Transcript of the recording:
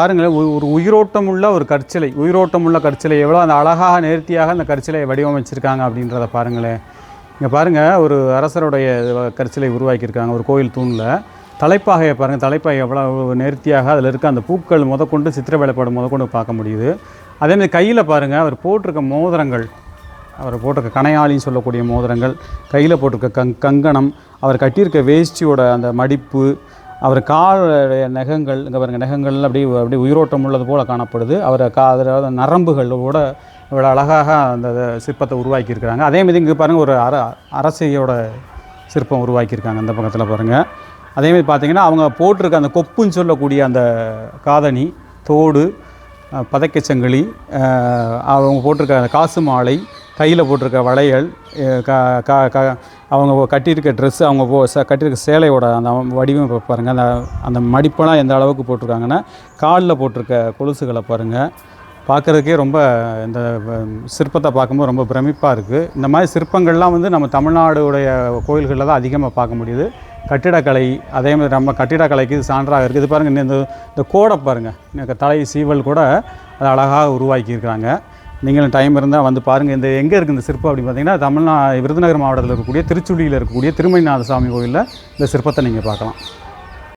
பாருங்களேன் ஒரு- ஒரு உயிரோட்டம் உள்ள ஒரு கற்சிலை உயிரோட்டம் உள்ள கற்சிலை எவ்வளோ அந்த அழகாக நேர்த்தியாக அந்த கற்சிலையை வடிவமைச்சிருக்காங்க அப்படின்றத பாருங்களேன். இங்கே பாருங்கள் ஒரு அரசருடைய கற்சிலை உருவாக்கியிருக்காங்க ஒரு கோயில் தூணில். தலைப்பாகையை பாருங்கள் தலைப்பாகை எவ்வளோ நேர்த்தியாக அதில் இருக்க அந்த பூக்கள் முதற்கொண்டு சித்திர வேலைப்பாடு முதற்கொண்டு பார்க்க முடியுது. அதேமாதிரி கையில் பாருங்கள் அவர் போட்டிருக்க மோதிரங்கள் அவர் போட்டிருக்க கணையாளின்னு சொல்லக்கூடிய மோதிரங்கள் கையில் போட்டிருக்க கங் கங்கணம் அவர் கட்டியிருக்க வேஷ்டியோட அந்த மடிப்பு அவர் காலுடைய நகங்கள் இங்கே பாருங்கள் நகங்கள் அப்படியே அப்படியே உயிரோட்டம் உள்ளது போல் காணப்படுது. அவர் கா அதாவது நரம்புகளோட இவ்வளோ அழகாக அந்த சிற்பத்தை உருவாக்கியிருக்கிறாங்க. அதேமாதிரி இங்கே பாருங்கள் ஒரு அர அரசியோட சிற்பம் உருவாக்கியிருக்காங்க அந்த பக்கத்தில் பாருங்கள் அதேமாதிரி பார்த்திங்கன்னா அவங்க போட்டிருக்க அந்த கொப்புன்னு சொல்லக்கூடிய அந்த காதணி தோடு பதக்கச்சங்கிலி அவங்க போட்டிருக்க அந்த காசு மாலை கையில் போட்டிருக்க வளையல் க க அவங்க கட்டியிருக்க ட்ரெஸ்ஸு அவங்க போ ச கட்டியிருக்க சேலையோட அந்த வடிவம் பாருங்கள் அந்த அந்த மடிப்பெல்லாம் எந்த அளவுக்கு போட்டிருக்காங்கன்னா காலில் போட்டிருக்க கொலுசுகளை பாருங்கள் பார்க்குறதுக்கே ரொம்ப இந்த சிற்பத்தை பார்க்கும்போது ரொம்ப பிரமிப்பாக இருக்குது இந்த மாதிரி சிற்பங்கள்லாம் வந்து நம்ம தமிழ்நாடுடைய கோயில்களில் தான் அதிகமாக பார்க்க முடியுது. கட்டிடக்கலை அதே மாதிரி நம்ம கட்டிடக்கலைக்கு இது சான்றாக இருக்குது இது பாருங்கள் இந்த இந்த கோடை பாருங்கள் தலை சீவல் கூட அதை அழகாக உருவாக்கியிருக்கிறாங்க. நீங்களும் டைம் இருந்தால் வந்து பாருங்கள் இந்த எங்கே இருக்குது இந்த சிற்பம் அப்படின்னு பார்த்தீங்கன்னா தமிழ்நா விருதுநகர் மாவட்டத்தில் இருக்கக்கூடிய திருச்சுழியில் இருக்கக்கூடிய திருமணிநாத சாமி கோயிலில் இந்த சிற்பத்தை நீங்கள் பார்க்கலாம்.